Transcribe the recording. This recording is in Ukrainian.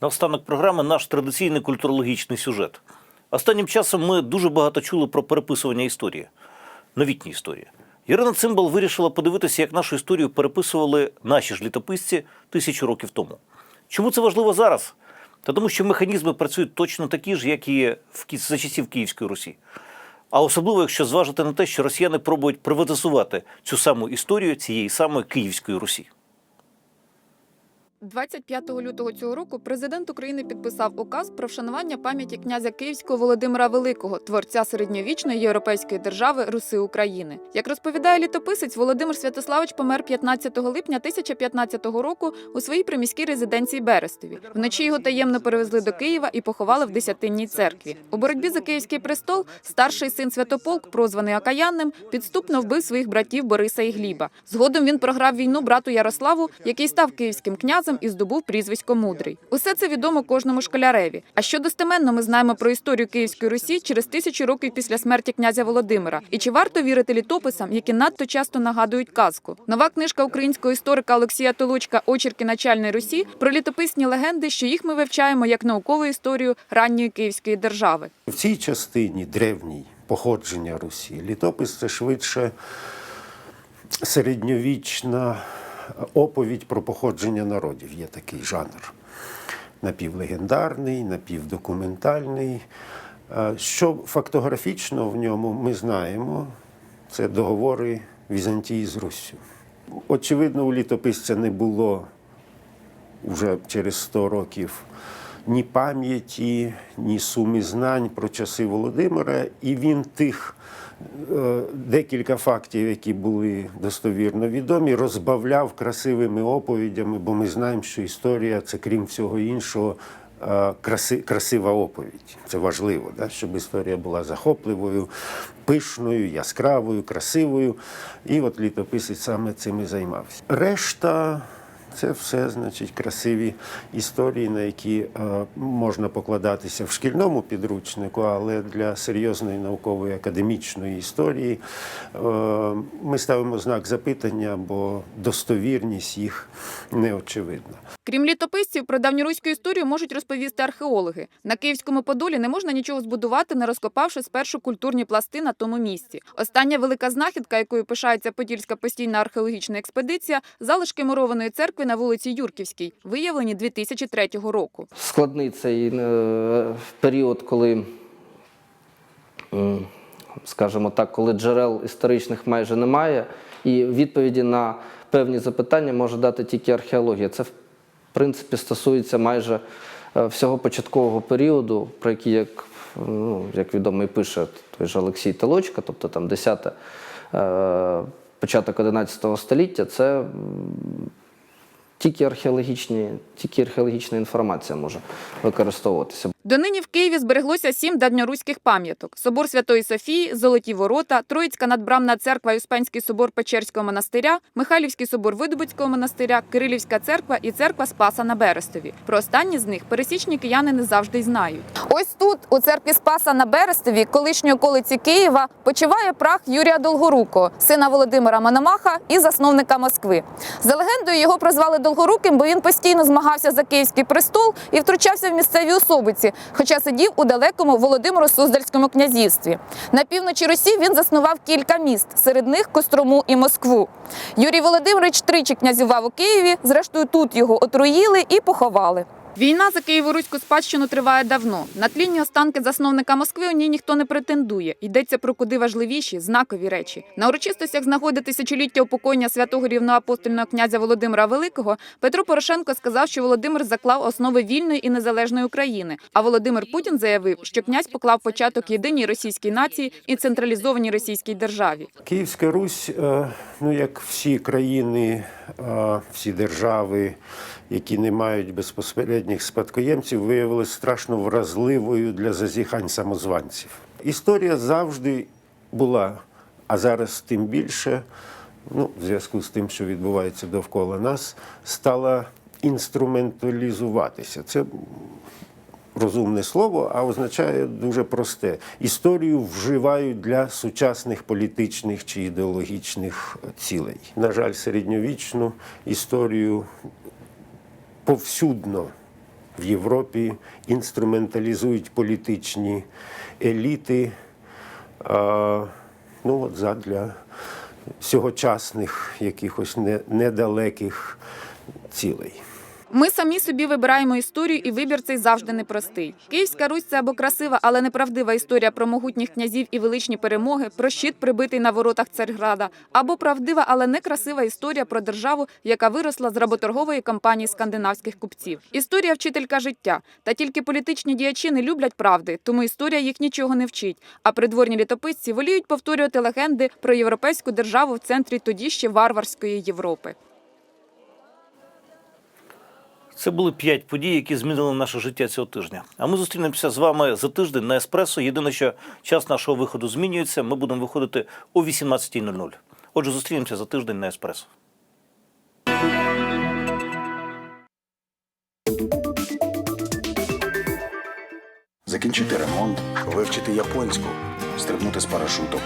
Наостанок програми наш традиційний культурологічний сюжет. Останнім часом ми дуже багато чули про переписування історії, новітні історії. Ірина Цимбал вирішила подивитися, як нашу історію переписували наші ж літописці тисячу років тому. Чому це важливо зараз? Та тому, що механізми працюють точно такі ж, як і в за часів Київської Русі. А особливо, якщо зважити на те, що росіяни пробують приватизувати цю саму історію цієї самої Київської Русі. 25 лютого цього року президент України підписав указ про вшанування пам'яті князя Київського Володимира Великого, творця середньовічної європейської держави Руси України. Як розповідає літописець, Володимир Святославич помер 15 липня 1015 року у своїй приміській резиденції Берестові. Вночі його таємно перевезли до Києва і поховали в Десятинній церкві. У боротьбі за київський престол старший син Святополк, прозваний Акаянним, підступно вбив своїх братів Бориса і Гліба. Згодом він програв війну брату Ярославу, який став київським князем і здобув прізвисько Мудрий. Усе це відомо кожному школяреві. А що достеменно ми знаємо про історію Київської Русі через тисячу років після смерті князя Володимира? І чи варто вірити літописам, які надто часто нагадують казку? Нова книжка українського історика Олексія Толучка Очерки начальної Русі про літописні легенди, що їх ми вивчаємо як наукову історію ранньої київської держави. В цій частині древній походження Русі літопис це швидше середньовічна оповідь про походження народів. Є такий жанр. Напівлегендарний, напівдокументальний. Е, Що фактографічно в ньому ми знаємо, це договори Візантії з Руссю. Очевидно, у літописця не було вже через 100 років ні пам'яті, ні суми знань про часи Володимира, і він тих е, декілька фактів, які були достовірно відомі, розбавляв красивими оповідями, бо ми знаємо, що історія це, крім всього іншого, е, краси, красива оповідь. Це важливо, да? щоб історія була захопливою, пишною, яскравою, красивою. І от літописець саме цим і займався. Решта це все, значить, красиві історії, на які е, можна покладатися в шкільному підручнику, але для серйозної наукової академічної історії е, ми ставимо знак запитання, бо достовірність їх не очевидна. Крім літописців, про давньоруську історію можуть розповісти археологи. На Київському Подолі не можна нічого збудувати, не розкопавши спершу культурні пласти на тому місці. Остання велика знахідка, якою пишається Подільська постійна археологічна експедиція, залишки мурованої церкви на вулиці Юрківській, виявлені 2003 року. складний цей е, період, коли, скажімо так, коли джерел історичних майже немає, і відповіді на певні запитання може дати тільки археологія. Це, в принципі, стосується майже е, всього початкового періоду, про який, як, ну, як відомо, і пише той же Олексій Толочка, тобто там 10 е, початок 11 століття, це тільки археологічні, тільки археологічна інформація може використовуватися. Донині в Києві збереглося сім давньоруських пам'яток: собор Святої Софії, Золоті Ворота, Троїцька надбрамна церква, Успенський собор Печерського монастиря, Михайлівський собор Видобицького монастиря, Кирилівська церква і церква Спаса на Берестові. Про останні з них пересічні кияни не завжди й знають. Ось тут, у церкві Спаса на Берестові, колишньої околиці Києва, почиває прах Юрія Долгорукого, сина Володимира Мономаха і засновника Москви. За легендою його прозвали Долгоруким, бо він постійно змагався за київський престол і втручався в місцеві особиці, хоча сидів у далекому Володимиро Суздальському князівстві. На півночі Росії він заснував кілька міст, серед них Кострому і Москву. Юрій Володимирович тричі князював у Києві. Зрештою, тут його отруїли і поховали. Війна за Києво-Руську спадщину триває давно. На тлінні останки засновника Москви у ній ніхто не претендує. Йдеться про куди важливіші знакові речі. На урочистостях з нагоди тисячоліття упокоєння святого рівноапостольного князя Володимира Великого Петро Порошенко сказав, що Володимир заклав основи вільної і незалежної України. А Володимир Путін заявив, що князь поклав початок єдиній російській нації і централізованій російській державі. Київська Русь, е, ну як всі країни, е, всі держави, які не мають безпосередніх спадкоємців, виявилися страшно вразливою для зазіхань самозванців. Історія завжди була, а зараз тим більше, ну, в зв'язку з тим, що відбувається довкола нас, стала інструменталізуватися. Це розумне слово, а означає дуже просте. Історію вживають для сучасних політичних чи ідеологічних цілей. На жаль, середньовічну історію повсюдно в Європі інструменталізують політичні еліти. Ну, от задля сьогочасних якихось не- недалеких цілей. Ми самі собі вибираємо історію, і вибір цей завжди непростий. Київська Русь це або красива, але неправдива історія про могутніх князів і величні перемоги, про щит, прибитий на воротах Царграда, або правдива, але некрасива історія про державу, яка виросла з работоргової кампанії скандинавських купців. Історія вчителька життя. Та тільки політичні діячі не люблять правди, тому історія їх нічого не вчить. А придворні літописці воліють повторювати легенди про європейську державу в центрі тоді ще варварської Європи. Це були п'ять подій, які змінили наше життя цього тижня. А ми зустрінемося з вами за тиждень на еспресо. Єдине, що час нашого виходу змінюється. Ми будемо виходити о 18.00. Отже, зустрінемося за тиждень на еспресо. Закінчити ремонт, вивчити японську, стрибнути з парашутом,